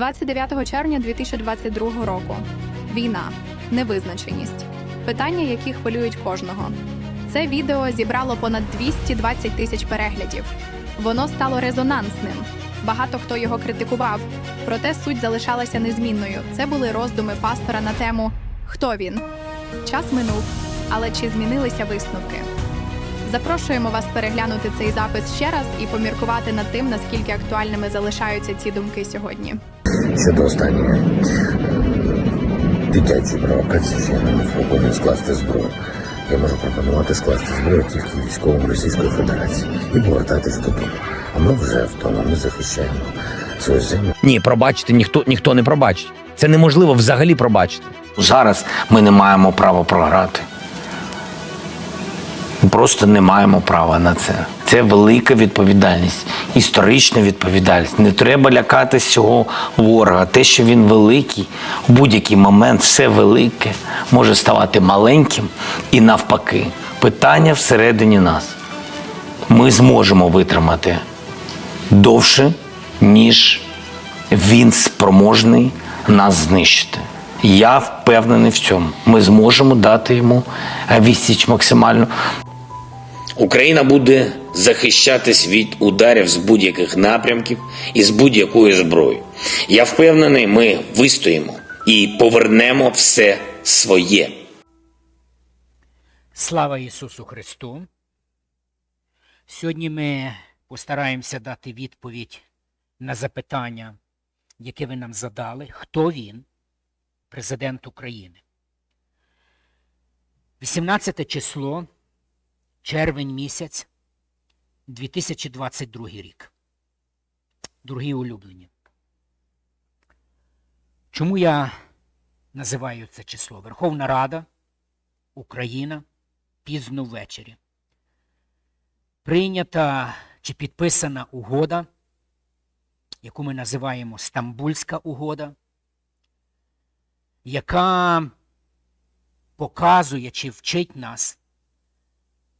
29 червня 2022 року. Війна, невизначеність. Питання, які хвилюють кожного. Це відео зібрало понад 220 тисяч переглядів. Воно стало резонансним. Багато хто його критикував, проте суть залишалася незмінною. Це були роздуми пастора на тему Хто він? Час минув, але чи змінилися висновки? Запрошуємо вас переглянути цей запис ще раз і поміркувати над тим, наскільки актуальними залишаються ці думки сьогодні. Щодо останньої дитячої провокації, що я не пропоную скласти зброю. Я можу пропонувати скласти зброю тільки військовим Російської Федерації і повертатись додому. А ми вже вдома ми захищаємо свою землю. Ні, пробачити ніхто ніхто не пробачить. Це неможливо взагалі пробачити. Зараз ми не маємо права програти. Ми Просто не маємо права на це. Це велика відповідальність, історична відповідальність. Не треба лякатись цього ворога. Те, що він великий, в будь-який момент все велике може ставати маленьким і навпаки. Питання всередині нас. Ми зможемо витримати довше, ніж він спроможний нас знищити. Я впевнений в цьому. Ми зможемо дати йому відсіч максимально. Україна буде захищатись від ударів з будь-яких напрямків і з будь-якої зброї. Я впевнений, ми вистоїмо і повернемо все своє. Слава Ісусу Христу! Сьогодні ми постараємося дати відповідь на запитання, яке ви нам задали. Хто він, президент України? 18 число, червень місяць, 2022 рік. Дорогі улюблені. Чому я називаю це число? Верховна Рада, Україна, пізно ввечері. Прийнята чи підписана угода, яку ми називаємо Стамбульська угода, яка показує чи вчить нас,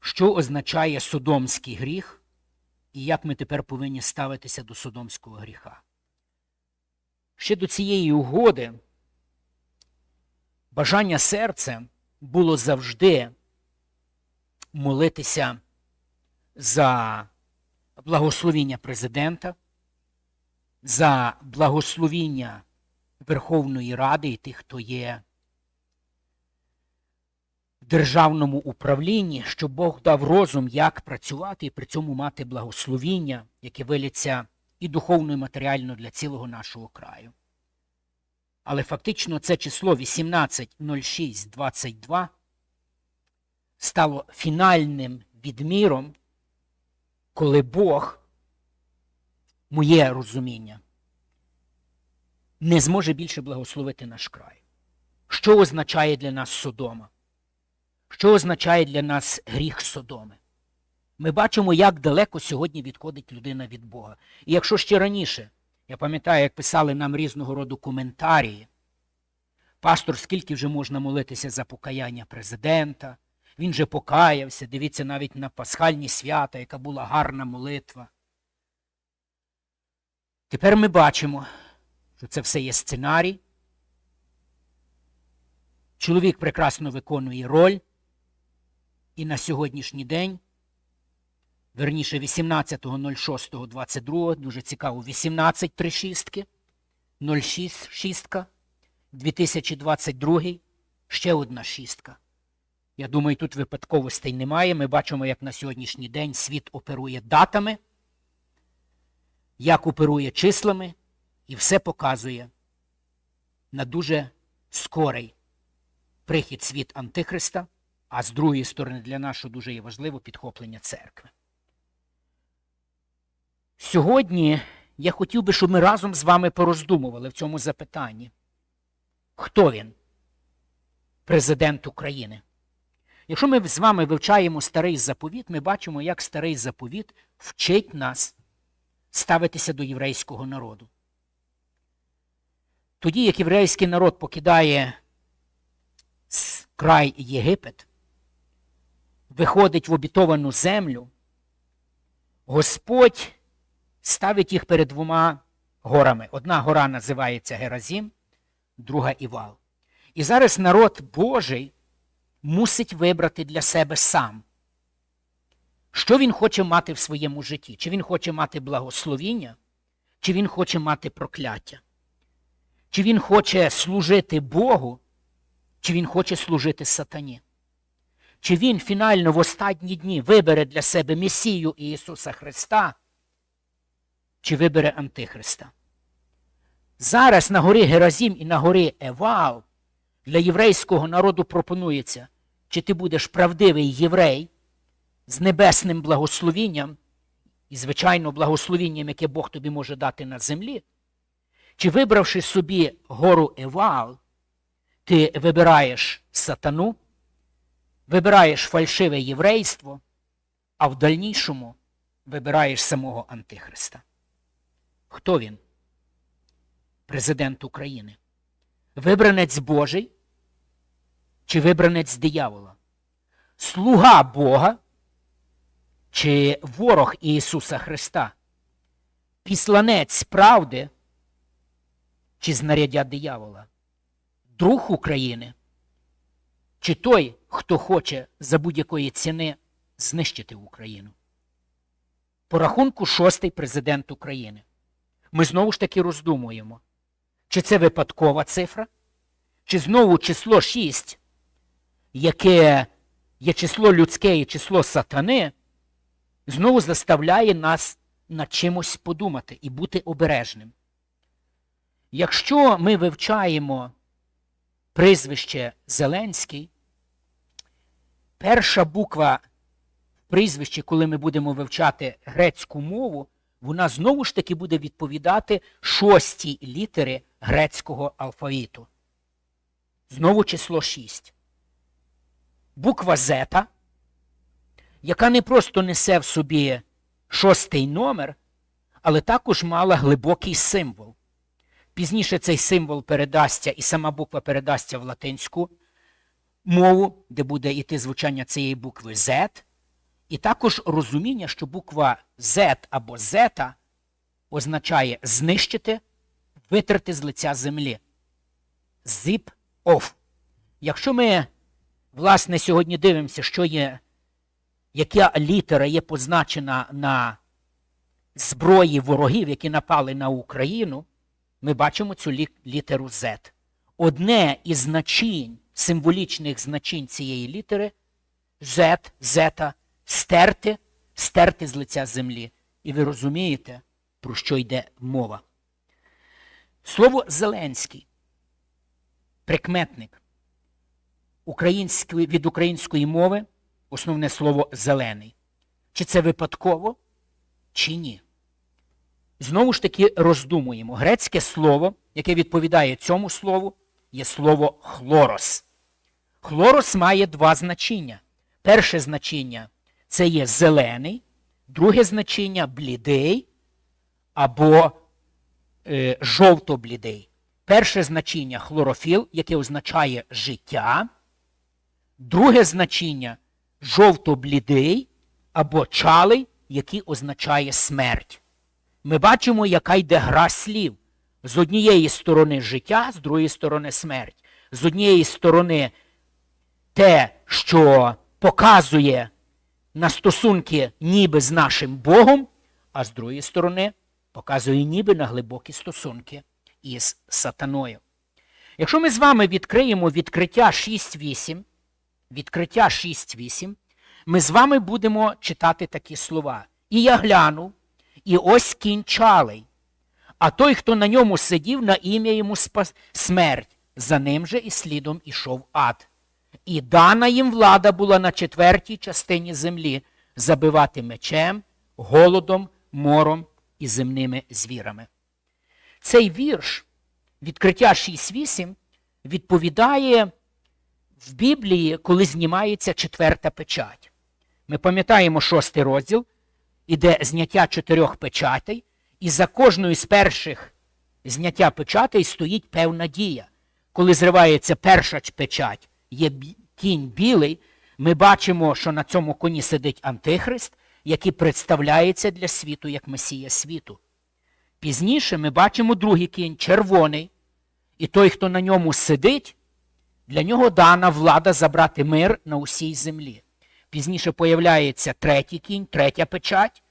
що означає содомський гріх і як ми тепер повинні ставитися до содомського гріха. Ще до цієї угоди бажання серця було завжди молитися за благословіння президента, за благословіння Верховної Ради і тих, хто є державному управлінні, щоб Бог дав розум, як працювати і при цьому мати благословіння, яке виліться і духовно, і матеріально для цілого нашого краю. Але фактично це число 18.06.22 стало фінальним відміром, коли Бог, моє розуміння, не зможе більше благословити наш край. Що означає для нас Содома? Що означає для нас гріх Содоми? Ми бачимо, як далеко сьогодні відходить людина від Бога. І якщо ще раніше, я пам'ятаю, як писали нам різного роду коментарі, пастор, скільки вже можна молитися за покаяння президента, він же покаявся, дивіться навіть на пасхальні свята, яка була гарна молитва. Тепер ми бачимо, що це все є сценарій. Чоловік прекрасно виконує роль. І на сьогоднішній день, верніше 18.06.22, дуже цікаво, 18 три шістки, 06 шістка, 2022, ще одна шістка. Я думаю, тут випадковостей немає. Ми бачимо, як на сьогоднішній день світ оперує датами, як оперує числами, і все показує на дуже скорий прихід світ Антихриста, а з другої сторони для нас, що дуже є важливо, підхоплення церкви. Сьогодні я хотів би, щоб ми разом з вами пороздумували в цьому запитанні. Хто він? Президент України. Якщо ми з вами вивчаємо старий заповіт, ми бачимо, як старий заповіт вчить нас ставитися до єврейського народу. Тоді, як єврейський народ покидає край Єгипет, виходить в обітовану землю, Господь ставить їх перед двома горами. Одна гора називається Геразім, друга Івал. І зараз народ Божий мусить вибрати для себе сам, що він хоче мати в своєму житті. Чи він хоче мати благословіння, чи він хоче мати прокляття. Чи він хоче служити Богу, чи він хоче служити сатані. Чи він фінально в останні дні вибере для себе Месію Ісуса Христа, чи вибере Антихриста. Зараз на горі Геразім і на горі Евал для єврейського народу пропонується, чи ти будеш правдивий єврей з небесним благословінням і, звичайно, благословінням, яке Бог тобі може дати на землі, чи вибравши собі гору Евал, ти вибираєш сатану, вибираєш фальшиве єврейство, а в дальнішому вибираєш самого Антихриста. Хто він? Президент України. Вибранець Божий чи вибранець диявола? Слуга Бога чи ворог Ісуса Христа? Післанець правди чи знаряддя диявола? Друг України? Чи той, хто хоче за будь-якої ціни знищити Україну? По рахунку шостий президент України. Ми знову ж таки роздумуємо, чи це випадкова цифра, чи знову число 6, яке є число людське і число сатани, знову заставляє нас над чимось подумати і бути обережним. Якщо ми вивчаємо прізвище Зеленський, перша буква в прізвищі, коли ми будемо вивчати грецьку мову, вона знову ж таки буде відповідати шостій літери грецького алфавіту. Знову число 6. Буква Зета, яка не просто несе в собі шостий номер, але також мала глибокий символ. Пізніше цей символ передасться, і сама буква передасться в латинську мову, де буде йти звучання цієї букви Z, і також розуміння, що буква Z або зета означає знищити, витрати з лиця землі. Zip off. Якщо ми, власне, сьогодні дивимося, що є, яка літера є позначена на зброї ворогів, які напали на Україну, ми бачимо цю лі- літеру Z. Одне із значень, символічних значень цієї літери Z, зета, стерти, стерти з лиця землі. І ви розумієте, про що йде мова. Слово Зеленський, прикметник української, від української мови основне слово зелений. Чи це випадково, чи ні? Знову ж таки роздумуємо. Грецьке слово, яке відповідає цьому слову, є слово хлорос. Хлорос має два значення. Перше значення це є зелений, друге значення блідий або е, жовто-блідий. Перше значення хлорофіл, яке означає життя. Друге значення жовто-блідий або чалий, який означає смерть. Ми бачимо, яка йде гра слів. З однієї сторони життя, з другої сторони смерть. З однієї сторони те, що показує на стосунки ніби з нашим Богом, а з другої сторони показує ніби на глибокі стосунки із сатаною. Якщо ми з вами відкриємо відкриття 6.8, відкриття 6.8, ми з вами будемо читати такі слова. І я глянув, і ось кінь чалий, а той, хто на ньому сидів, на ім'я йому спас смерть, за ним же і слідом ішов ад. І дана їм влада була на четвертій частині землі забивати мечем, голодом, мором і земними звірами. Цей вірш, відкриття 6.8, відповідає в Біблії, коли знімається четверта печать. Ми пам'ятаємо шостий розділ, іде зняття чотирьох печатей, і за кожною з перших зняття печатей стоїть певна дія. Коли зривається перша печать, є кінь білий, ми бачимо, що на цьому коні сидить Антихрист, який представляється для світу як Месія світу. Пізніше ми бачимо другий кінь, червоний, і той, хто на ньому сидить, для нього дана влада забрати мир на усій землі. Пізніше появляється третій кінь, третя печать,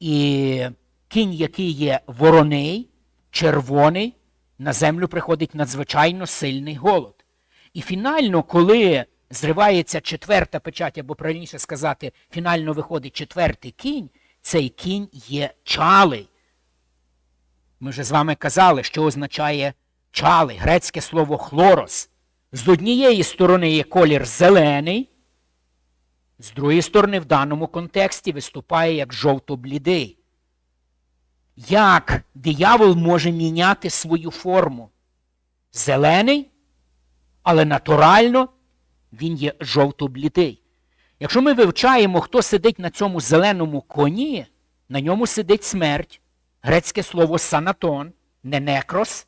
і кінь, який є вороний, червоний, на землю приходить надзвичайно сильний голод. І фінально, коли зривається четверта печать, або правильніше сказати, фінально виходить четвертий кінь, цей кінь є чалий. Ми вже з вами казали, що означає чалий, грецьке слово хлорос. З однієї сторони є колір зелений, з другої сторони, в даному контексті виступає як жовто-блідий. Як диявол може міняти свою форму? Зелений, але натурально він є жовто-блідий. Якщо ми вивчаємо, хто сидить на цьому зеленому коні, на ньому сидить смерть, грецьке слово санатон, не некрос,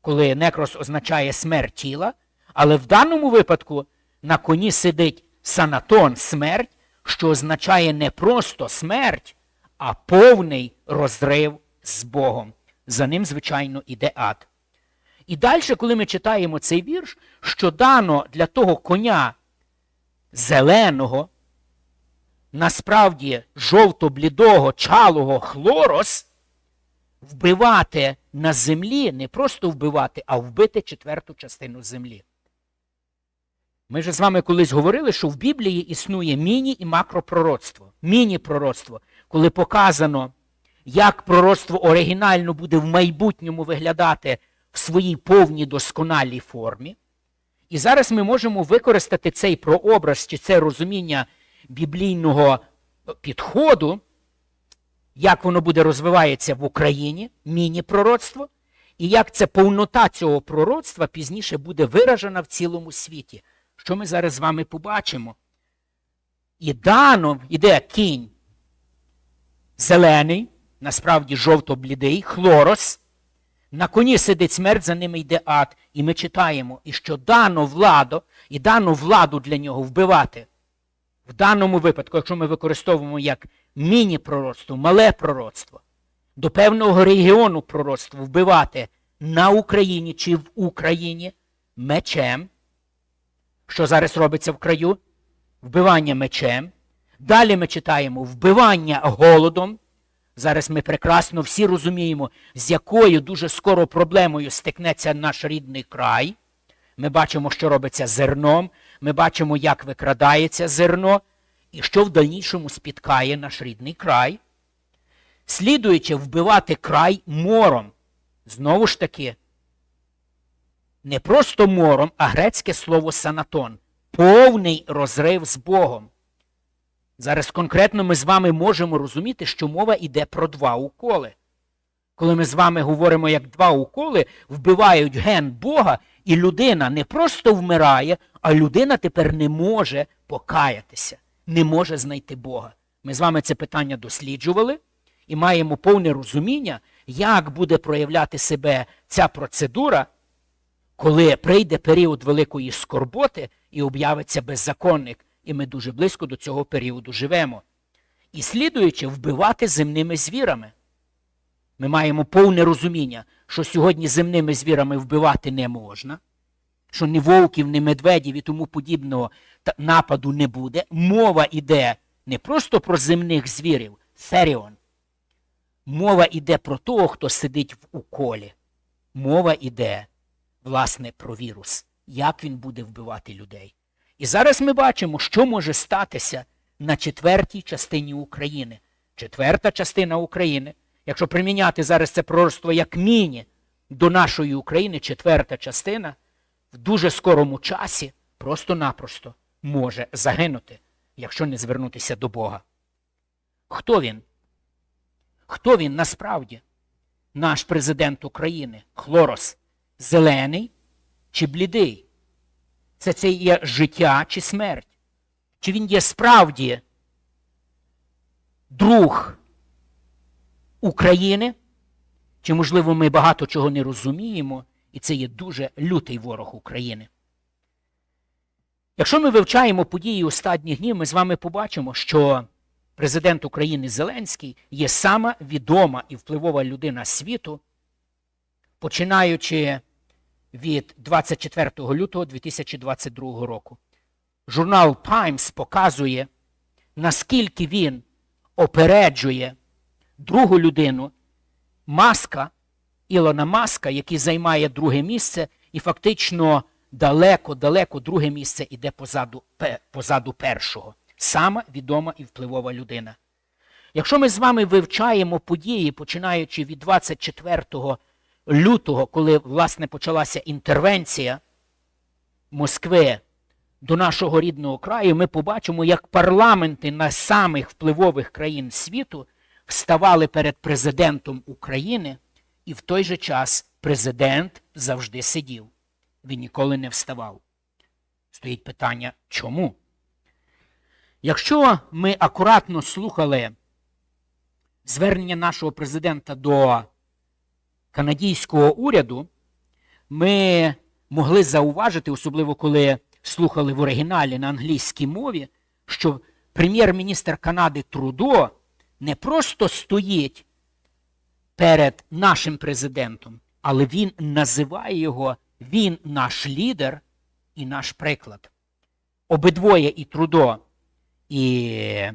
коли некрос означає смерть тіла, але в даному випадку на коні сидить санатон смерть, що означає не просто смерть, а повний розрив з Богом. За ним, звичайно, іде ад. І далі, коли ми читаємо цей вірш, що дано для того коня зеленого, насправді жовто-блідого, чалого хлорос, вбивати на землі, не просто вбивати, а вбити четверту частину землі. Ми вже з вами колись говорили, що в Біблії існує міні і макропророцтво. Міні-пророцтво, коли показано, як пророцтво оригінально буде в майбутньому виглядати в своїй повній досконалій формі. І зараз ми можемо використати цей прообраз чи це розуміння біблійного підходу, як воно буде розвивається в Україні, міні-пророцтво, і як ця повнота цього пророцтва пізніше буде виражена в цілому світі. Що ми зараз з вами побачимо? І дано іде кінь зелений, насправді жовто-блідий, хлорос. На коні сидить смерть, за ними йде ад. І ми читаємо, і що дано владу, і дано владу для нього вбивати. В даному випадку, якщо ми використовуємо як міні-пророцтво, мале пророцтво, до певного регіону пророцтво вбивати на Україні чи в Україні мечем. Що зараз робиться в краю? Вбивання мечем. Далі ми читаємо вбивання голодом. Зараз ми прекрасно всі розуміємо, з якою дуже скоро проблемою стикнеться наш рідний край. Ми бачимо, що робиться зерном, ми бачимо, як викрадається зерно, і що в дальнішому спіткає наш рідний край. Слідуючи вбивати край мором. Знову ж таки, не просто мором, а грецьке слово санатон. Повний розрив з Богом. Зараз конкретно ми з вами можемо розуміти, що мова йде про два уколи. Коли ми з вами говоримо, як два уколи вбивають ген Бога, і людина не просто вмирає, а людина тепер не може покаятися, не може знайти Бога. Ми з вами це питання досліджували і маємо повне розуміння, як буде проявляти себе ця процедура, коли прийде період великої скорботи і об'явиться беззаконник, і ми дуже близько до цього періоду живемо. І слідуючи, вбивати земними звірами. Ми маємо повне розуміння, що сьогодні земними звірами вбивати не можна, що ні вовків, ні медведів і тому подібного нападу не буде. Мова йде не просто про земних звірів, Феріон. Мова йде про того, хто сидить в уколі. Мова йде, власне, про вірус, як він буде вбивати людей. І зараз ми бачимо, що може статися на четвертій частині України. Четверта частина України, якщо приміняти зараз це пророцтво як міні до нашої України, четверта частина в дуже скорому часі просто-напросто може загинути, якщо не звернутися до Бога. Хто він? Хто він насправді? Наш президент України, Хлорос, зелений чи блідий? Це це є життя чи смерть? Чи він є справді друг України? Чи, можливо, ми багато чого не розуміємо, і це є дуже лютий ворог України? Якщо ми вивчаємо події останніх днів, ми з вами побачимо, що президент України Зеленський є сама відома і впливова людина світу, починаючи від 24 лютого 2022 року. Журнал Times показує, наскільки він опереджує другу людину Маска, Ілона Маска, який займає друге місце, і фактично далеко-далеко друге місце іде позаду, позаду першого. Сама відома і впливова людина. Якщо ми з вами вивчаємо події, починаючи від 24 лютого, коли власне почалася інтервенція Москви до нашого рідного краю, ми побачимо, як парламенти на самих впливових країн світу вставали перед президентом України, і в той же час президент завжди сидів. Він ніколи не вставав. Стоїть питання, чому? Якщо ми акуратно слухали звернення нашого президента до канадійського уряду, ми могли зауважити, особливо коли слухали в оригіналі на англійській мові, що прем'єр-міністр Канади Трудо не просто стоїть перед нашим президентом, але він називає його він наш лідер і наш приклад. Обидвоє і Трудо, і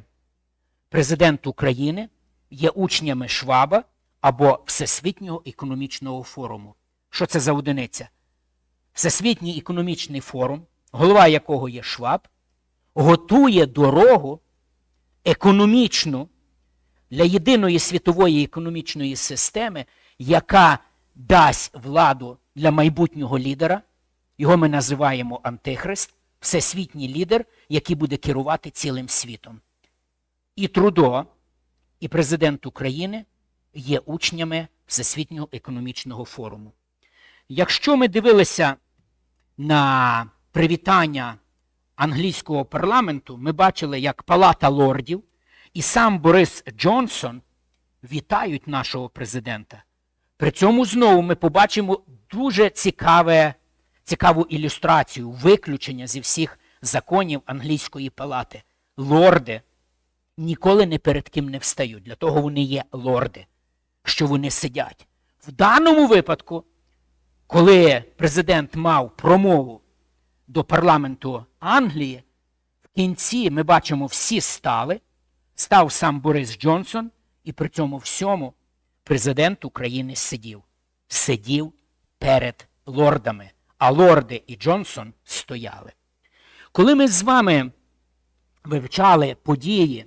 президент України є учнями Шваба або Всесвітнього економічного форуму. Що це за одиниця? Всесвітній економічний форум, голова якого є Шваб, готує дорогу економічну для єдиної світової економічної системи, яка дасть владу для майбутнього лідера. Його ми називаємо Антихрист, всесвітній лідер, який буде керувати цілим світом. І Трудо, і президент України є учнями Всесвітнього економічного форуму. Якщо ми дивилися на привітання англійського парламенту, ми бачили, як Палата лордів і сам Борис Джонсон вітають нашого президента. При цьому знову ми побачимо дуже цікаве, цікаву ілюстрацію, виключення зі всіх законів англійської палати. Лорди ніколи не перед ким не встають. Для того вони є лорди, що вони сидять. В даному випадку, коли президент мав промову до парламенту Англії, в кінці ми бачимо, всі стали, став сам Борис Джонсон, і при цьому всьому президент України сидів. Сидів перед лордами, а лорди і Джонсон стояли. Коли ми з вами вивчали події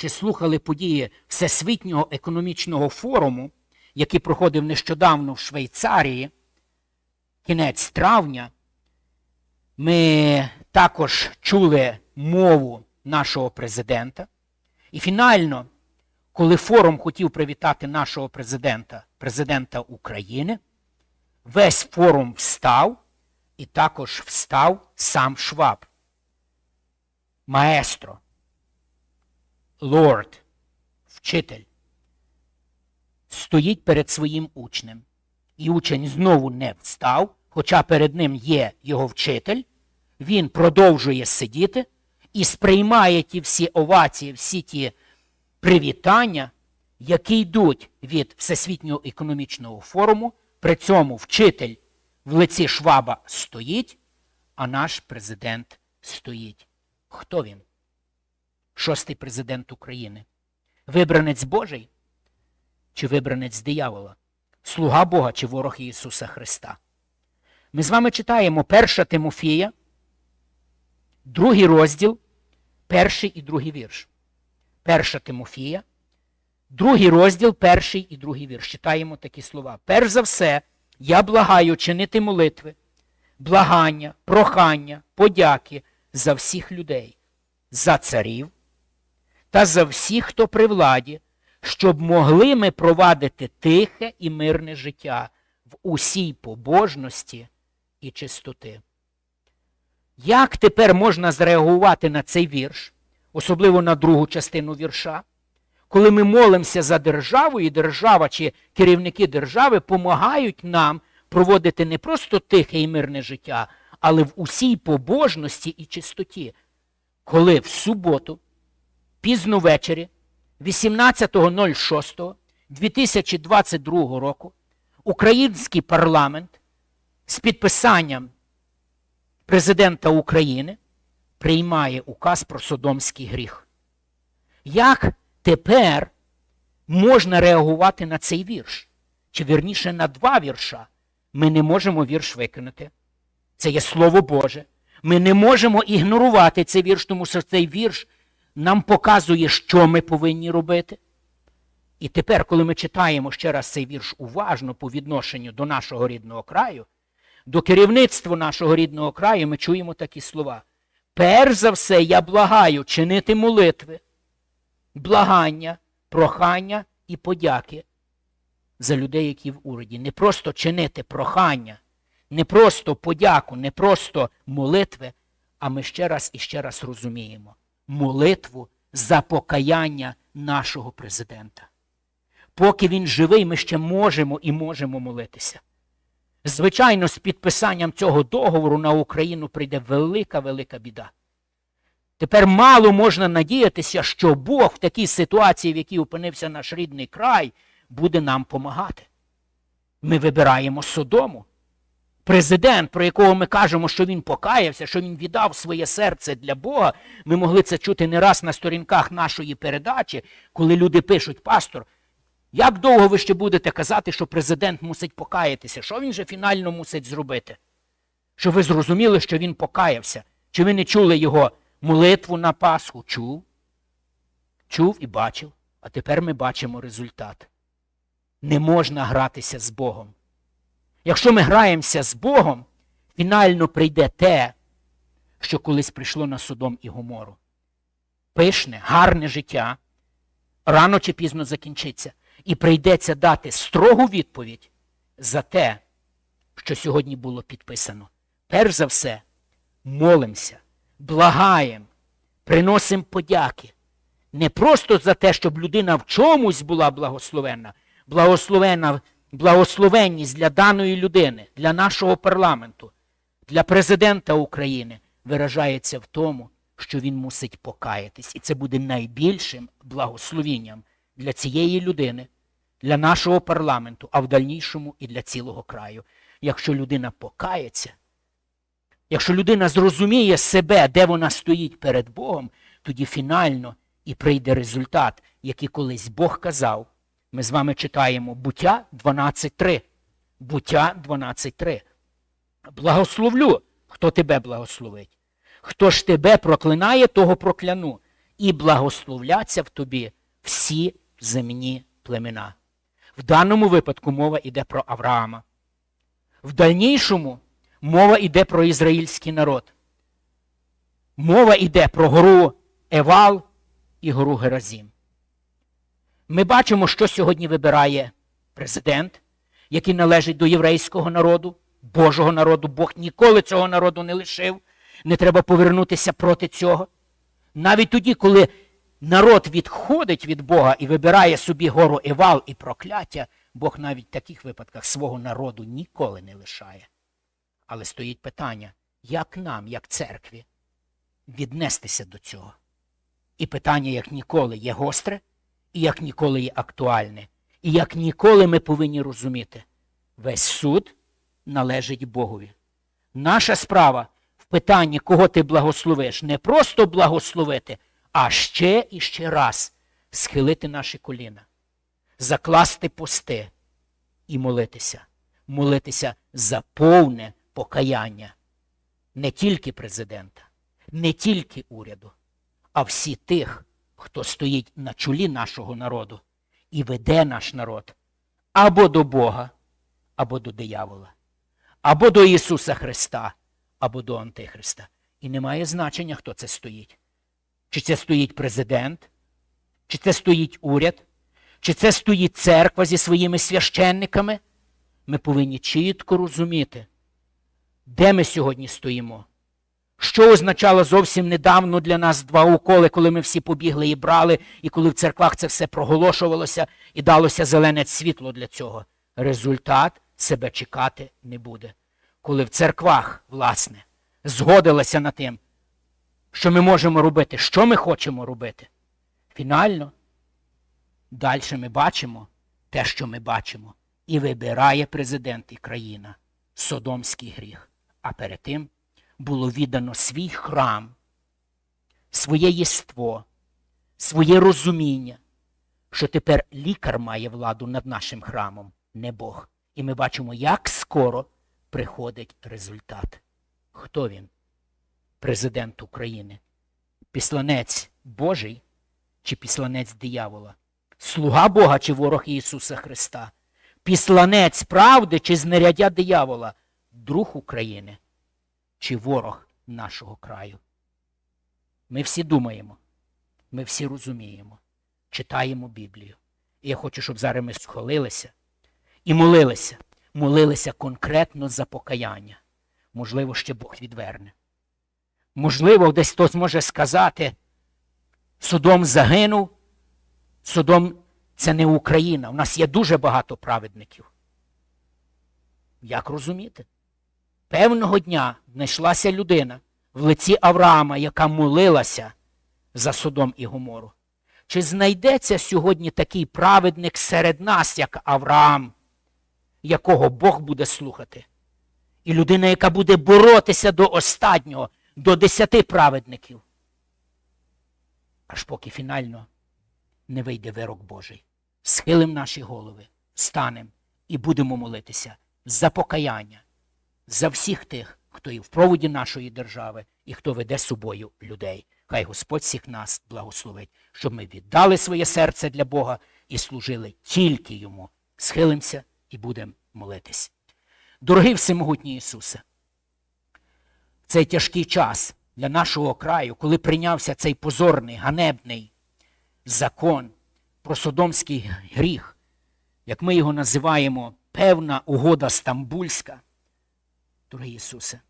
чи слухали події Всесвітнього економічного форуму, який проходив нещодавно в Швейцарії, кінець травня, ми також чули мову нашого президента. І фінально, коли форум хотів привітати нашого президента, президента України, весь форум встав і також встав сам Шваб. Маестро, лорд, вчитель, стоїть перед своїм учнем. І учень знову не встав, хоча перед ним є його вчитель, він продовжує сидіти і сприймає ті всі овації, всі ті привітання, які йдуть від Всесвітнього економічного форуму. При цьому вчитель в лиці Шваба стоїть, а наш президент стоїть. Хто він? Шостий президент України. Вибранець Божий чи вибранець диявола? Слуга Бога чи ворог Ісуса Христа? Ми з вами читаємо 1 Тимофія, другий розділ, перший і другий вірш. 1 Тимофія, другий розділ, перший і другий вірш. Читаємо такі слова. Перш за все, я благаю чинити молитви, благання, прохання, подяки за всіх людей, за царів та за всіх, хто при владі, щоб могли ми провадити тихе і мирне життя в усій побожності і чистоти. Як тепер можна зреагувати на цей вірш, особливо на другу частину вірша, коли ми молимося за державу, і держава чи керівники держави допомагають нам проводити не просто тихе і мирне життя, але в усій побожності і чистоті, коли в суботу, пізно ввечері, 18.06.2022 року український парламент з підписанням президента України приймає указ про содомський гріх. Як тепер можна реагувати на цей вірш? Чи вірніше на два вірша? Ми не можемо вірш викинути. Це є Слово Боже. Ми не можемо ігнорувати цей вірш, тому що цей вірш нам показує, що ми повинні робити. І тепер, коли ми читаємо ще раз цей вірш уважно по відношенню до нашого рідного краю, до керівництва нашого рідного краю, ми чуємо такі слова. Перш за все, я благаю чинити молитви, благання, прохання і подяки за людей, які в уряді. Не просто чинити прохання, не просто подяку, не просто молитви, а ми ще раз і ще раз розуміємо молитву за покаяння нашого президента. Поки він живий, ми ще можемо і можемо молитися. Звичайно, з підписанням цього договору на Україну прийде велика, велика біда. Тепер мало можна надіятися, що Бог в такій ситуації, в якій опинився наш рідний край, буде нам помагати. Ми вибираємо Содому. Президент, про якого ми кажемо, що він покаявся, що він віддав своє серце для Бога, ми могли це чути не раз на сторінках нашої передачі, коли люди пишуть, пастор, як довго ви ще будете казати, що президент мусить покаятися? Що він же фінально мусить зробити? Щоб ви зрозуміли, що він покаявся. Чи ви не чули його молитву на Пасху? Чув? Чув і бачив. А тепер ми бачимо результат. Не можна гратися з Богом. Якщо ми граємося з Богом, фінально прийде те, що колись прийшло на Содом і Гомору. Пишне, гарне життя рано чи пізно закінчиться. І прийдеться дати строгу відповідь за те, що сьогодні було підписано. Перш за все, молимося, благаємо, приносимо подяки. Не просто за те, щоб людина в чомусь була благословенна, благословенна, благословенність для даної людини, для нашого парламенту, для президента України виражається в тому, що він мусить покаятись. І це буде найбільшим благословінням для цієї людини, для нашого парламенту, а в дальнішому і для цілого краю. Якщо людина покається, якщо людина зрозуміє себе, де вона стоїть перед Богом, тоді фінально і прийде результат, який колись Бог казав. Ми з вами читаємо буття 12.3. Буття 12.3. Благословлю, хто тебе благословить. Хто ж тебе проклинає, того прокляну. І благословляться в тобі всі земні племена. В даному випадку мова йде про Авраама. В дальнішому мова йде про ізраїльський народ. Мова йде про гору Евал і гору Геразім. Ми бачимо, що сьогодні вибирає президент, який належить до єврейського народу, Божого народу. Бог ніколи цього народу не лишив. Не треба повернутися проти цього. Навіть тоді, коли народ відходить від Бога і вибирає собі гору Евал і прокляття, Бог навіть в таких випадках свого народу ніколи не лишає. Але стоїть питання, як нам, як церкві, віднестися до цього? І питання, як ніколи, є гостре, і як ніколи є актуальне. І як ніколи ми повинні розуміти, весь суд належить Богові. Наша справа в питанні, кого ти благословиш, не просто благословити, а ще і ще раз схилити наші коліна, закласти пости і молитися, молитися за повне покаяння не тільки президента, не тільки уряду, а всі тих, хто стоїть на чолі нашого народу і веде наш народ або до Бога, або до диявола, або до Ісуса Христа, або до Антихриста. І немає значення, хто це стоїть. Чи це стоїть президент, чи це стоїть уряд, чи це стоїть церква зі своїми священниками. Ми повинні чітко розуміти, де ми сьогодні стоїмо. Що означало зовсім недавно для нас два уколи, коли ми всі побігли і брали, і коли в церквах це все проголошувалося і далося зелене світло для цього. Результат себе чекати не буде. Коли в церквах, власне, згодилася на тим, що ми можемо робити, що ми хочемо робити. Фінально Далі ми бачимо те, що ми бачимо, і вибирає президент і країна содомський гріх. А перед тим було віддано свій храм, своє єство, своє розуміння, що тепер лікар має владу над нашим храмом, не Бог. І ми бачимо, як скоро приходить результат. Хто він? Президент України. Післанець Божий чи післанець диявола? Слуга Бога чи ворог Ісуса Христа? Післанець правди чи знаряддя диявола? Друг України чи ворог нашого краю? Ми всі думаємо, ми всі розуміємо, читаємо Біблію. І я хочу, щоб зараз ми схолилися і молилися. Молилися конкретно за покаяння. Можливо, ще Бог відверне. Можливо, десь хтось може сказати, Содом загинув, Содом це не Україна. У нас є дуже багато праведників. Як розуміти? Певного дня знайшлася людина в лиці Авраама, яка молилася за Содом і Гомору. Чи знайдеться сьогодні такий праведник серед нас, як Авраам, якого Бог буде слухати? І людина, яка буде боротися до останнього, до десяти праведників, аж поки фінально не вийде вирок Божий. Схилим наші голови, станем і будемо молитися за покаяння, за всіх тих, хто є в проводі нашої держави і хто веде з собою людей. Хай Господь всіх нас благословить, щоб ми віддали своє серце для Бога і служили тільки Йому. Схилимося і будемо молитись. Дорогий всемогутній Ісусе, в цей тяжкий час для нашого краю, коли прийнявся цей позорний, ганебний закон про содомський гріх, як ми його називаємо, певна угода стамбульська, дорогий Ісусе,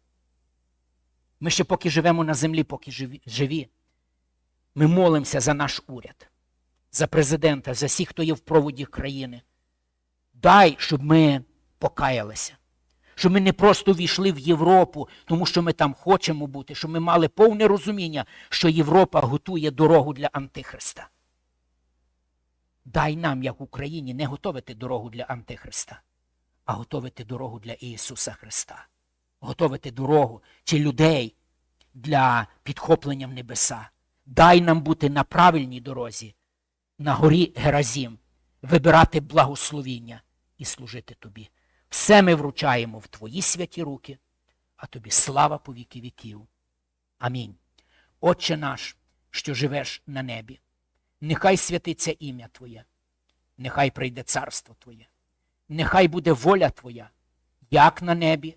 ми ще поки живемо на землі, поки живі, ми молимося за наш уряд, за президента, за всіх, хто є в проводі країни. Дай, щоб ми покаялися, щоб ми не просто війшли в Європу, тому що ми там хочемо бути, щоб ми мали повне розуміння, що Європа готує дорогу для Антихриста. Дай нам, як Україні, не готовити дорогу для Антихриста, а готовити дорогу для Ісуса Христа, готовити дорогу чи людей для підхоплення в небеса. Дай нам бути на правильній дорозі, на горі Геразім, вибирати благословіння і служити тобі. Все ми вручаємо в Твої святі руки, а тобі слава по віки віків. Амінь. Отче наш, що живеш на небі, нехай святиться ім'я Твоє, нехай прийде царство Твоє, нехай буде воля Твоя, як на небі,